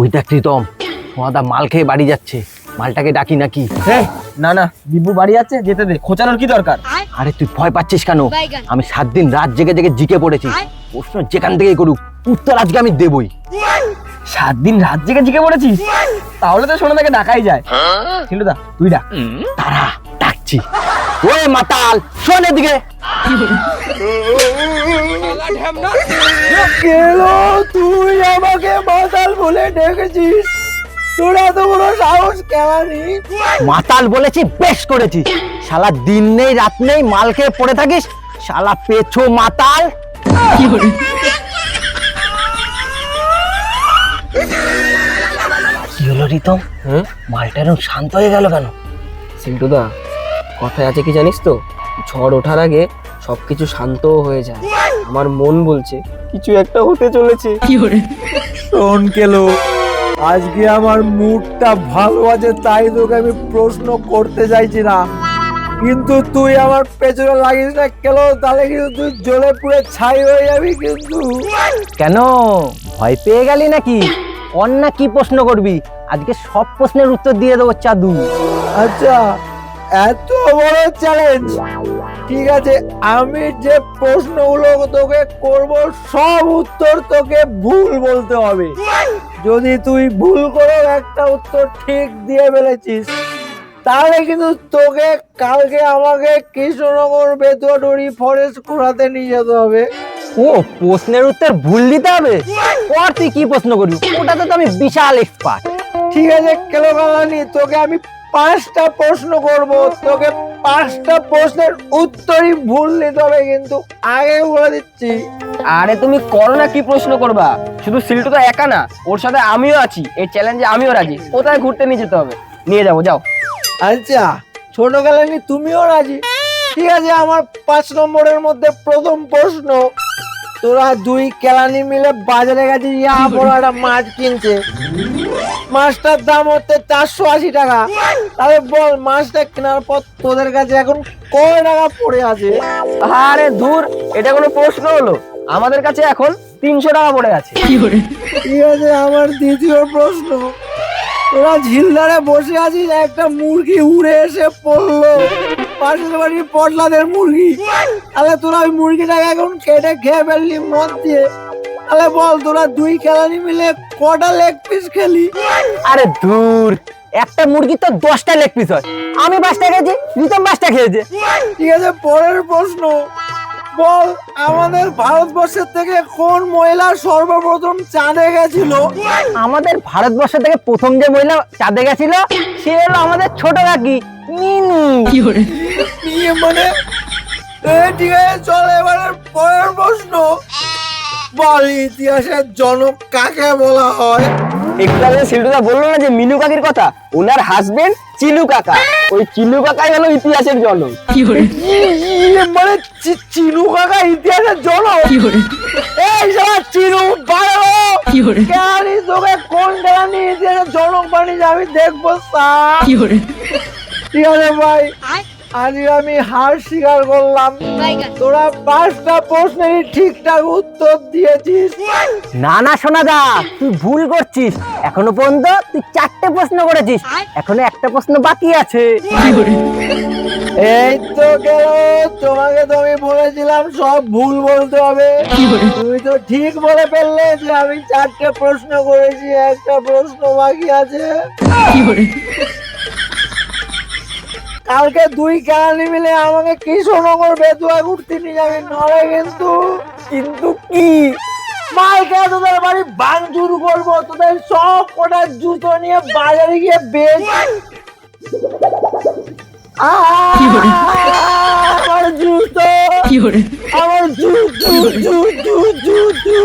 ওই দেখ প্রীতম ওদা মাল খেয়ে বাড়ি যাচ্ছে। মালটাকে ডাকি নাকি? না না দিব্যু বাড়ি যাচ্ছে যেতে দে। খোঁচানোর কি দরকার? আরে তুই ভয় পাচ্ছিস কেন? আমি সাত দিন রাত জেগে জেগে জিকে পড়েছি। প্রশ্ন যেখান থেকেই করুক উত্তর আজকে আমি দেবই। সাত দিন রাত জেগে জিকে পড়েছিস? তাহলে তো শোনা তাকে ডাকাই যায়। দা তুই ডাক। তারা ডাকছি ওই মাতাল শোন এদিকে। তুই আমাকে মাতাল বলে ডেকেছিস। তোরা তো কোনো সাহস কেমানি। মাতাল বলেছি বেশ করেছি। শালা দিন নেই রাত নেই মাল খেয়ে পড়ে থাকিস। শালা পেছো মাতাল। কি হলো রিতম? হ্যাঁ? মালটা এরকম শান্ত হয়ে গেল কেন? সিন্টুদা কথায় আছে কি জানিস তো? ঝড় ওঠার আগে সবকিছু শান্ত হয়ে যায়। আমার মন বলছে কিছু একটা হতে চলেছে। শোন কেলো আজকে আমার মুডটা ভালো আছে তাই তোকে আমি প্রশ্ন করতে চাইছি না। কিন্তু তুই আমার পেছনে লাগিস না কেলো তাহলে কিন্তু তুই জ্বলে পুড়ে ছাই হয়ে যাবি কিন্তু। কেন? ভয় পেয়ে গেলি নাকি? অন্য কি প্রশ্ন করবি? আজকে সব প্রশ্নের উত্তর দিয়ে দেবো চাদু। আচ্ছা এত বড় চ্যালেঞ্জ ঠিক আছে আমি যে প্রশ্নগুলো তোকে করব সব উত্তর তোকে ভুল বলতে হবে। যদি তুই ভুল করে একটা উত্তর ঠিক দিয়ে ফেলেছিস তাহলে কিন্তু তোকে কালকে আমাকে কৃষ্ণনগর বেতুয়াডুরি ফরেস্ট ঘোরাতে নিয়ে যেতে হবে। ও প্রশ্নের উত্তর ভুল দিতে হবে? পর তুই কি প্রশ্ন করবি? ওটাতে তো আমি বিশাল এক্সপার্ট ঠিক আছে কেলো তোকে আমি পাঁচটা প্রশ্ন করব। তোকে পাঁচটা প্রশ্নের উত্তরই ভুল নিতে হবে কিন্তু আগে বলে দিচ্ছি। আরে তুমি করো না কি প্রশ্ন করবা? শুধু সিল্টু তো একা না ওর সাথে আমিও আছি এই চ্যালেঞ্জে আমিও রাজি। কোথায় ঘুরতে নিয়ে যেতে হবে? নিয়ে যাব যাও। আচ্ছা ছোট কালানি তুমিও রাজি? ঠিক আছে আমার পাঁচ নম্বরের মধ্যে প্রথম প্রশ্ন। তোরা দুই কেলানি মিলে বাজারে গেছে ইয়া বড় একটা মাছ কিনছে। মাছটার দাম হচ্ছে চারশো আশি টাকা। তাহলে বল মাছটা কেনার পর তোদের কাছে এখন কয় টাকা পড়ে আছে? আরে দূর এটা কোনো প্রশ্ন হলো। আমাদের কাছে এখন তিনশো টাকা পড়ে আছে। ঠিক আছে আমার দ্বিতীয় প্রশ্ন। তোরা ঝিলধারে বসে আছিস একটা মুরগি উড়ে এসে পড়ল। পাশের বাড়ির পটলাদের মুরগি। তাহলে তোরা ওই মুরগিটাকে এখন কেটে খেয়ে ফেললি মদ দিয়ে। তাহলে বল তোরা দুই খেলানি মিলে কটা লেগ পিস খেলি? আরে দূর একটা মুরগি তো দশটা লেগ পিস হয়। আমি পাঁচটা খেয়েছি রিতম পাঁচটা খেয়েছে। ঠিক আছে পরের প্রশ্ন। বল আমাদের ভারতবর্ষের থেকে কোন মহিলা সর্বপ্রথম চাঁদে গেছিল? আমাদের ভারতবর্ষ থেকে প্রথম যে মহিলা চাঁদে গেছিল সে হলো আমাদের ছোট কাকি মিনু। নিয়ে মানে? ঠিক আছে চল এবারে পরের প্রশ্ন। বল ইতিহাসের জনক কাকে বলা হয়? একটু আগে সিল্টুদা বলল না যে মিনু কাকির কথা? ওনার হাজবেন্ড চিলু কাকা। ওই চিলু কাকাই হলো ইতিহাসের জনক। ইয়ে, মানে চি- চিনু কাকা ইতিহাসের জনক? এই সারা চিনু বাড়ো কেন তোকে কোন কেরানি ইতিহাসের জনক বানিয়ে আমি দেখব সা ঠিক আছে ভাই আজকে আমি হার স্বীকার করলাম। তোরা পাঁচটা প্রশ্নেরই ঠিকঠাক উত্তর দিয়েছিস। না না শোনা দা তুই ভুল করছিস। এখনও পর্যন্ত তুই চারটে প্রশ্ন করেছিস। এখনও একটা প্রশ্ন বাকি আছে। এই তো গেল তোমাকে তো আমি বলেছিলাম সব ভুল বলতে হবে। তুমি তো ঠিক বলে ফেললে যে আমি চারটে প্রশ্ন করেছি একটা প্রশ্ন বাকি আছে। কালকে দুই কেরানি মিলে আমাকে কৃষ্ণনগর বেদুয়া ঘুরতে নিয়ে যাবে নরে কিন্তু। কিন্তু কি? মালকে তোদের বাড়ি ভাঙচুর করব তোদের সব কটা জুতো নিয়ে বাজারে গিয়ে বেচ! আমার জুতো। আমার জুতো জুতো জুতো।